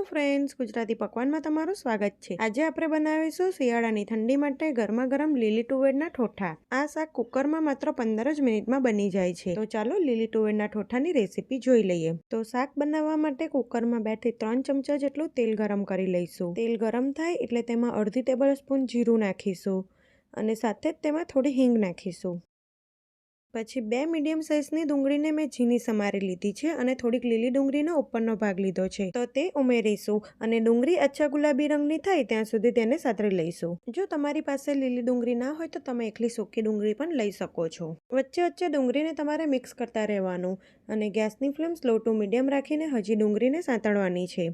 Hello friends, Gujarati પકવાનમાં તમારું સ્વાગત છે. આજે આપણે બનાવીશું શિયાળાની ઠંડી માટે ગરમા ગરમ લીલી તુવેરના ઠોઠા. આ શાક કુકરમાં માત્ર પંદર જ મિનિટમાં બની જાય છે. તો ચાલો લીલી તુવેરના ઠોઠાની રેસીપી જોઈ લઈએ. તો શાક બનાવવા માટે કુકરમાં બેથી ત્રણ ચમચા જેટલું તેલ ગરમ કરી લઈશું. તેલ ગરમ થાય એટલે તેમાં અડધી ટેબલ સ્પૂન જીરું નાખીશું અને સાથે જ તેમાં થોડી હિંગ નાખીશું. પછી બે મીડિયમ સાઇઝની ડુંગળીને મેં ઝીણી સમારી લીધી છે અને થોડીક લીલી ડુંગળીનો ઉપરનો ભાગ લીધો છે. તો તે ઉમેરીશું અને ડુંગળી અચ્છા ગુલાબી રંગની થાય ત્યાં સુધી તેને સાતરી લઈશું. જો તમારી પાસે લીલી ડુંગળી ના હોય તો તમે એકલી સૂકી ડુંગળી પણ લઈ શકો છો. વચ્ચે વચ્ચે ડુંગળીને તમારે મિક્સ કરતા રહેવાનું અને ગેસની ફ્લેમ સ્લો ટુ મીડિયમ રાખીને હજી ડુંગળીને સાંતળવાની છે.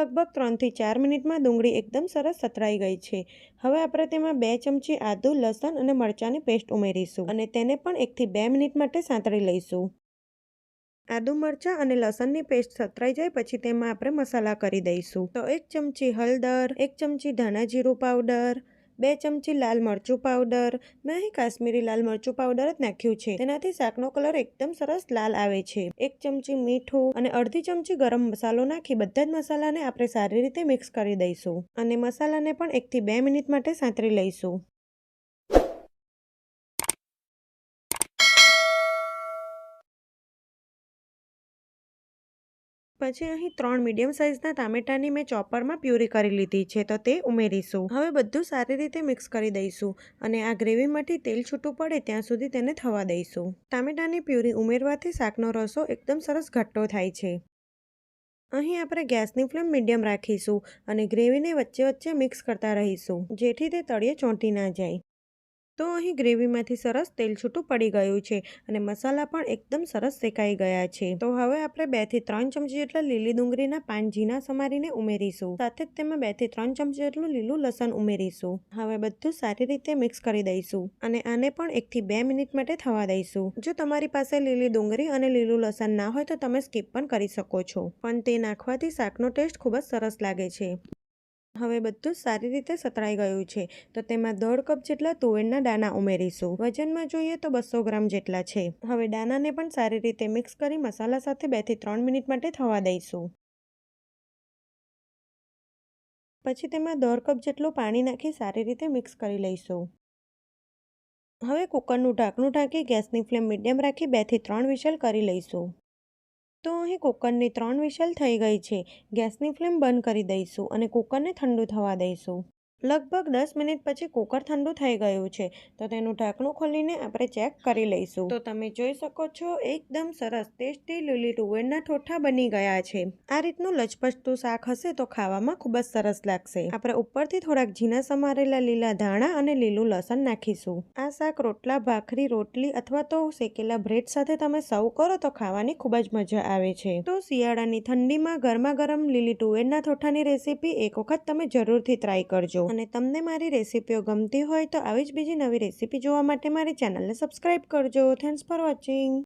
લગભગ ત્રણથી ચાર મિનિટમાં ડુંગળી એકદમ સરસ સતરાઈ ગઈ છે. હવે આપણે તેમાં બે ચમચી આદુ, લસણ અને મરચાંની પેસ્ટ ઉમેરીશું અને તેને પણ એકથી બે મિનિટ માટે સાંતળી લઈશું. આદુ, મરચાં અને લસણની પેસ્ટ સતરાઈ જાય પછી તેમાં આપણે મસાલા કરી દઈશું. તો એક ચમચી હળદર, એક ચમચી ધાણા જીરું પાવડર બે ચમચી લાલ મરચું પાવડર. મેં અહીં કાશ્મીરી લાલ મરચું પાવડર જ નાખ્યું છે. તેનાથી શાકનો કલર એકદમ સરસ લાલ આવે છે. એક ચમચી મીઠું અને અડધી ચમચી ગરમ મસાલો નાખી બધા જ મસાલાને આપણે સારી રીતે મિક્સ કરી દઈશું. અને મસાલાને પણ એકથી બે મિનિટ માટે સાંતરી લઈશું. પછી અહીં ત્રણ મીડિયમ સાઇઝના ટામેટાની મેં ચોપરમાં પ્યુરી કરી લીધી છે, તો તે ઉમેરીશું. હવે બધું સારી રીતે મિક્સ કરી દઈશું અને આ ગ્રેવીમાંથી તેલ છૂટું પડે ત્યાં સુધી તેને થવા દઈશું. ટામેટાની પ્યુરી ઉમેરવાથી શાકનો રસો એકદમ સરસ ઘટ્ટો થાય છે. અહીં આપણે ગેસની ફ્લેમ મીડિયમ રાખીશું અને ગ્રેવીને વચ્ચે વચ્ચે મિક્સ કરતા રહીશું, જેથી તે તળિયે ચોંટી ના જાય. તો અહીં ગ્રેવીમાંથી સરસ તેલ છૂટું પડી ગયું છે અને મસાલા પણ એકદમ સરસ શેકાઈ ગયા છે. તો હવે આપણે બેથી ત્રણ ચમચી જેટલા લીલી ડુંગળીના પાન ઝીણા સમારીને ઉમેરીશું. સાથે જ તેમાં બેથી ત્રણ ચમચી જેટલું લીલું લસણ ઉમેરીશું. હવે બધું સારી રીતે મિક્સ કરી દઈશું અને આને પણ એકથી બે મિનિટ માટે થવા દઈશું. જો તમારી પાસે લીલી ડુંગળી અને લીલું લસણ ના હોય તો તમે સ્કીપ પણ કરી શકો છો. પણ તે નાખવાથી શાકનો ટેસ્ટ ખૂબ જ સરસ લાગે છે. હવે બધું સારી રીતે સતરાઈ ગયું છે. તો તેમાં દોઢ કપ જેટલા તુવેરના દાણા ઉમેરીશું. વજનમાં જોઈએ તો બસો ગ્રામ જેટલા છે. હવે દાણાને પણ સારી રીતે મિક્સ કરી મસાલા સાથે બેથી ત્રણ મિનિટ માટે થવા દઈશું. પછી તેમાં દોઢ કપ જેટલું પાણી નાખી સારી રીતે મિક્સ કરી લઈશું. હવે કુકરનું ઢાંકણું ઢાંકી ગેસની ફ્લેમ મીડિયમ રાખી બેથી ત્રણ વિશલ કરી લઈશું. તો અહીં કુકરની ત્રણ વિશલ થઈ ગઈ છે. ગેસની ફ્લેમ બંધ કરી દઈશું અને કુકરને ઠંડુ થવા દઈશું. લગભગ દસ મિનિટ પછી કુકર ઠંડુ થઈ ગયું છે, તો તેનું ઢાંકણું ખોલીને આપણે ચેક કરી લઈશું. તો તમે જોઈ શકો છો, એકદમ સરસ ટેસ્ટી લીલી તુવેરના ઠોઠા બની ગયા છે. આ રીતનું લચપચતું શાક હશે તો ખાવામાં ખૂબ જ સરસ લાગશે. આપણે ઉપરથી થોડાક ઝીણા સમારેલા લીલા ધાણા અને લીલું લસણ નાખીશું. આ શાક રોટલા, ભાખરી, રોટલી અથવા તો શેકેલા બ્રેડ સાથે તમે સર્વ કરો તો ખાવાની ખૂબ જ મજા આવે છે. તો શિયાળાની ઠંડીમાં ગરમા ગરમ લીલી તુવેરના ઠોઠાની રેસીપી એક વખત તમે જરૂરથી ટ્રાય કરજો. અને તમને મારી રેસીપીઓ ગમતી હોય તો આવી જ બીજી નવી રેસીપી જોવા માટે મારી ચેનલને સબસ્ક્રાઈબ કરજો. Thanks for watching